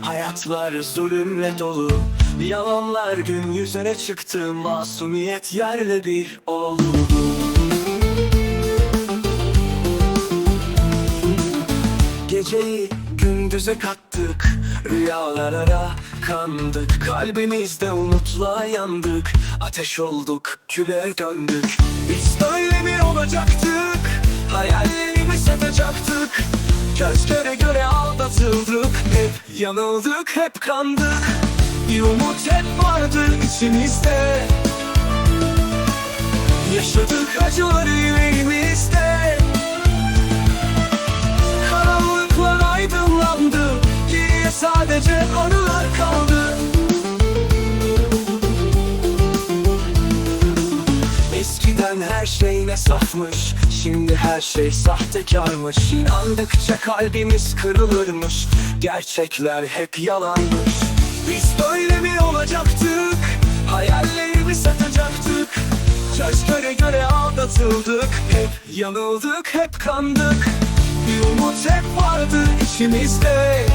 Hayatlar zulümle dolu. Yalanlar gün yüzüne çıktı Masumiyet yerle bir oldu. Geceyi gündüze kattık Rüyalara kandık. Kalbimizde umutla yandık Ateş olduk, küle döndük. Biz böyle mi olacaktık? Hayallerimi satacaktık Göz göre göre aldatıldık Hep yanıldık, hep kandık Bir umut hep vardı içimizde. Yaşadık acıları yüreğimizde Karanlıklar aydınlandı Geriye sadece anılar her şey ne safmış. Şimdi her şey sahtekarmış. İnandıkça kalbimiz kırılırmış. Gerçekler hep yalanmış. Biz böyle mi olacaktık? Hayallerimi satacaktık. Göz göre göre aldatıldık. Hep yanıldık hep kandık. Bir umut hep vardı içimizde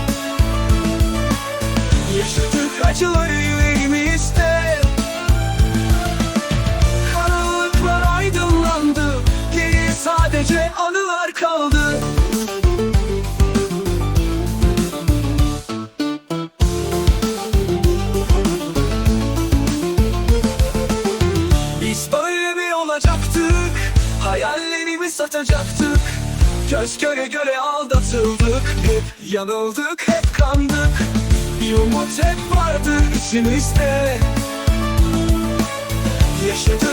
Hayallerimi satacaktık Göz göre göre aldatıldık. Hep yanıldık hep kandık. Bir umut hep vardı içimizde. Yaşadık